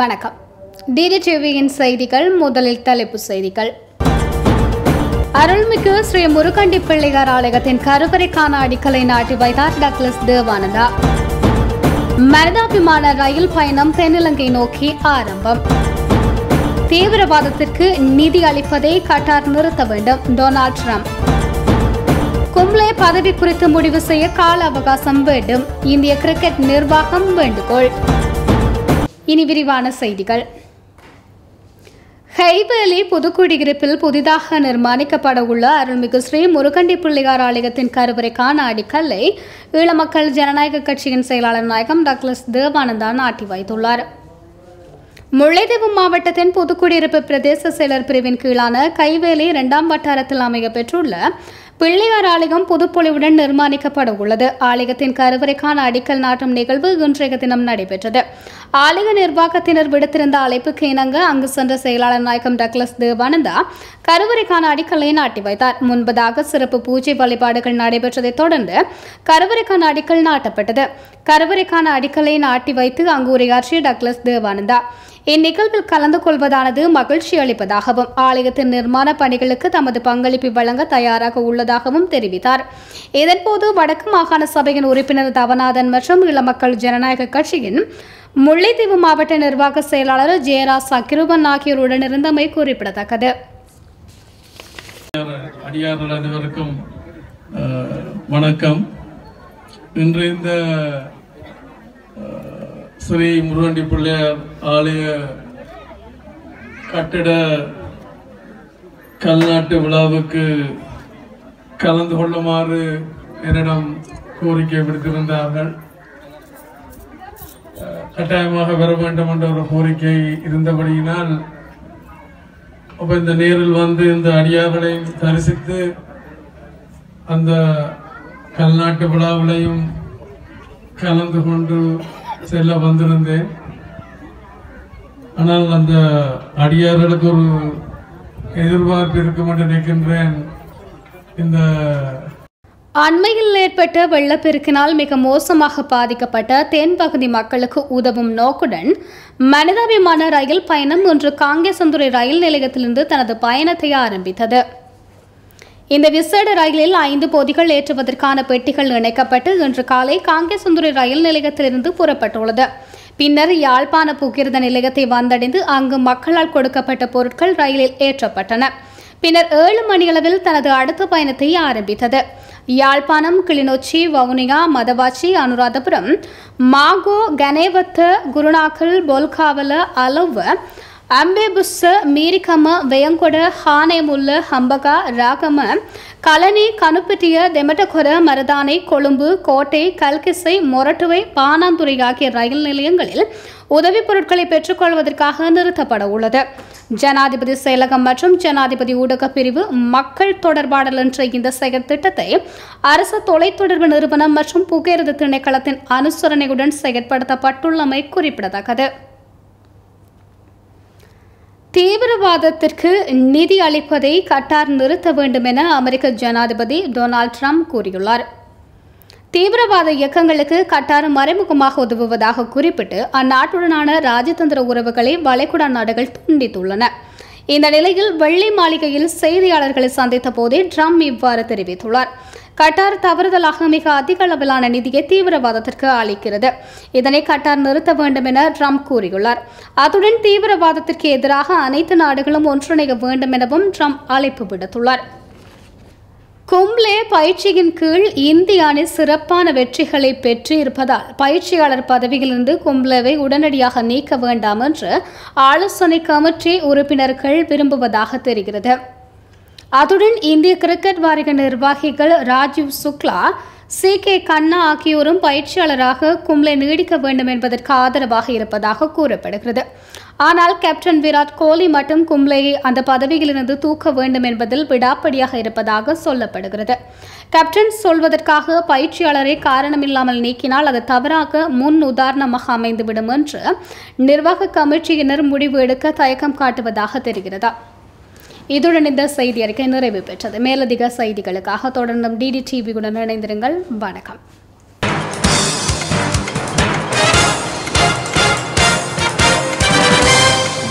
வணக்கம். டிடி டிவியின் செய்திகள் முதலில் தலைப்பு செய்திகள். அருள்மிகு ஸ்ரீ முருகண்டி பிள்ளையார் ஆலயத்தின் கருவறைக்கான அடிக்கலை நாட்டி வைத்தார் டக்ளஸ் தேவானந்தா. மனிதாபிமான ரயில் பயணம் தென்னிலங்கை நோக்கி ஆரம்பம். தீவிரவாதத்திற்கு நிதி அளிப்பதை கட்டார் நிறுத்த வேண்டும் டொனால்ட் ட்ரம்ப். கும்ளே பதவி குறித்து முடிவு செய்ய கால அவகாசம் வேண்டும். இந்திய கிரிக்கெட் நிர்வாகம் வேண்டுகோள். இனி விரிவான செய்திகள். ஹைவேலி புதுக்குடியிருப்பில் புதிதாக நிர்மாணிக்கப்பட உள்ள அருள்மிகு ஸ்ரீ முருகண்டி பிள்ளையார் ஆலயத்தின் கருவறைக்கான அடிக்கல்லை ஈழமக்கள் ஜனநாயக கட்சியின் செயலாளர் நாயகம் டக்ளஸ் தேவானந்தா நாட்டி வைத்துள்ளார். முல்லைத்தீவு மாவட்டத்தின் புதுக்குடியிருப்பு பிரதேச செயலர் பிரிவின் கீழான கைவேலி இரண்டாம் வட்டாரத்தில் அமைய பெற்றுள்ள பிள்ளையார் ஆலயம் புதுப்பொலிவுடன் நிர்மாணிக்கப்பட உள்ளது ஆலயத்தின் கருவறைக்கான அடிக்கல் நாட்டும் நிகழ்வு இன்றைய தினம் நடைபெற்றது. ஆலய நிர்வாகத்தினர் விடுத்திருந்த அழைப்புக்கு இணங்க அங்கு சென்ற செயலாளர் நாயகம் டக்ளஸ் தேவானந்தா கருவறைக்கான அடிக்கலை நாட்டி வைத்தார். முன்பதாக சிறப்பு பூஜை வழிபாடுகள் நடைபெற்றதைத் தொடர்ந்து கருவறைக்கான அடிக்கல் நாட்டப்பட்டது. கருவறைக்கான அடிக்கலை நாட்டி வைத்து அங்கு உரையாற்றிய டக்ளஸ் தேவானந்தா இந்நிகழ்வில் கலந்து கொள்வதானது மகிழ்ச்சி அளிப்பதாகவும் ஆலயத்தின் நிர்மாண பணிகளுக்கு தமது பங்களிப்பை வழங்க தயாராக உள்ளதாகவும் தெரிவித்தார். இதன்போது வடக்கு மாகாண சபையின் உறுப்பினர் தவநாதன் மற்றும் இளமக்கள் ஜனநாயக கட்சியின் முல்லைத்தீவு மாவட்ட நிர்வாக செயலாளர் ஜெயராஜ் சக்கிருவன் ஆகியோருடன் இருந்தமை குறிப்பிடத்தக்கது. அடியார்கள் அனைவருக்கும் வணக்கம். இன்று இந்த ஸ்ரீ முருகண்டி பிள்ளையார் ஆலய கட்டிட கல்நாட்டு விழாவுக்கு கலந்து கொள்ளுமாறு என்னிடம் கோரிக்கை விடுத்திருந்தார்கள். கட்டாயமாக பெற வேண்டும் என்ற ஒரு கோரிக்கை இருந்தபடியினால் அப்ப இந்த நேரில் வந்து இந்த அடியார்களை தரிசித்து அந்த கல்நாட்டு விழாவிலையும் கலந்து கொண்டு செல்ல வந்திருந்தேன். ஆனால் அந்த அடியார்களுக்கு ஒரு எதிர்பார்ப்பு இருக்கும் என்று நினைக்கின்றேன். இந்த அண்மையில் ஏற்பட்ட வெள்ளப்பெருக்கினால் மிக மோசமாக பாதிக்கப்பட்ட தென்பகுதி மக்களுக்கு உதவும் நோக்குடன் மனிதாபிமான ரயில் பயணம் ஒன்று காங்கேசந்துறை ரயில் நிலையத்திலிருந்து தனது பயணத்தை ஆரம்பித்தது. இந்த விசேட ரயிலில் ஐந்து பொதிகள் ஏற்றுவதற்கான பெட்டிகள் இணைக்கப்பட்டு இன்று காலை காங்கேசந்துறை ரயில் நிலையத்திலிருந்து புறப்பட்டுள்ளது. பின்னர் யாழ்ப்பாண புகிர்த நிலையத்தை வந்தடைந்து அங்கு மக்களால் கொடுக்கப்பட்ட பொருட்கள் ரயிலில் ஏற்றப்பட்டன. பின்னர் ஏழு மணியளவில் தனது அடுத்த பயணத்தை ஆரம்பித்தது. யாழ்ப்பாணம் கிளிநொச்சி வவுனியா மதவாச்சி அனுராதபுரம் மாகோ கனேவத்த குருநாக்கல் பொல்காவல அலவ அம்பேபுஸ்ஸ மீரிகம வெயங்கொட ஹானேமுல்ல ஹம்பகா ராகம கலனி கனுப்பிட்டிய தெமட்டகொர மருதானை கொழும்பு கோட்டை கல்கிசை மொரட்டுவை பானாந்துறை ஆகிய ரயில் நிலையங்களில் உதவிப் பொருட்களை பெற்றுக்கொள்வதற்காக நிறுத்தப்பட உள்ளது ஜனாதிபதி செயலகம் மற்றும் ஜனாதிபதி ஊடகப் பிரிவு மக்கள் தொடர்பாடல் என்ற இந்த செயற்திட்டத்தை அரசு தொலைத்தொடர்பு நிறுவனம் மற்றும் புகையிரத திணைக்களத்தின் அனுசரணையுடன் செயற்படுத்தப்பட்டுள்ளமை குறிப்பிடத்தக்கது. தீவிரவாதத்திற்கு நிதி அளிப்பதை கட்டார் நிறுத்த வேண்டும் என அமெரிக்க ஜனாதிபதி டொனால்ட் ட்ரம்ப் கூறியுள்ளார். தீவிரவாத இயக்கங்களுக்கு கட்டார் மறைமுகமாக உதவுவதாக குறிப்பிட்டு அந்நாட்டுடனான ராஜதந்திர உறவுகளை வளைகுடா நாடுகள் துண்டித்துள்ளன. இந்த நிலையில் வெள்ளை மாளிகையில் செய்தியாளர்களை சந்தித்த போதே ட்ரம்ப் இவ்வாறு தெரிவித்துள்ளார். கட்டார் தவறுதலாக மிக அதிக அளவிலான நிதியை தீவிரவாதத்திற்கு அளிக்கிறது. இதனை கட்டார் நிறுத்த வேண்டும் என ட்ரம்ப் கூறியுள்ளார். அத்துடன் தீவிரவாதத்திற்கு எதிராக அனைத்து நாடுகளும் ஒன்றிணைய வேண்டும் எனவும் ட்ரம்ப் அழைப்பு விடுத்துள்ளார். கும்ளே பயிற்சியின் கீழ் இந்திய அணி சிறப்பான வெற்றிகளை பெற்று இருப்பதால் பயிற்சியாளர் பதவியிலிருந்து கும்ளேவை உடனடியாக நீக்க வேண்டாம் என்று ஆலோசனை கமிட்டி உறுப்பினர்கள் விரும்புவதாக தெரிகிறது. அத்துடன் இந்திய கிரிக்கெட் வாரிய நிர்வாகிகள் ராஜீவ் சுக்லா சி. கே. கண்ணா ஆகியோரும் பயிற்சியாளராக கும்ளை நீடிக்க வேண்டும் என்பதற்கு ஆதரவாக இருப்பதாக கூறப்படுகிறது. ஆனால் கேப்டன் விராட் கோலி மட்டும் கும்ளையை அந்த பதவியிலிருந்து தூக்க வேண்டும் என்பதில் விடாப்படியாக இருப்பதாக சொல்லப்படுகிறது. கேப்டன் சொல்வதற்காக பயிற்சியாளரை காரணமில்லாமல் நீக்கினால் அது தவறாக முன் உதாரணமாக அமைந்துவிடும் என்று நிர்வாக கமிட்டியினர் முடிவு எடுக்க தயக்கம் காட்டுவதாக தெரிகிறதா. இதுடன் இந்த செய்தி அறிக்கை நிறைவு பெற்றது. மேலதிக செய்திகளுக்காக தொடர்ந்தும் டிடி டிவியுடன் இணைந்திருங்கள். வணக்கம்.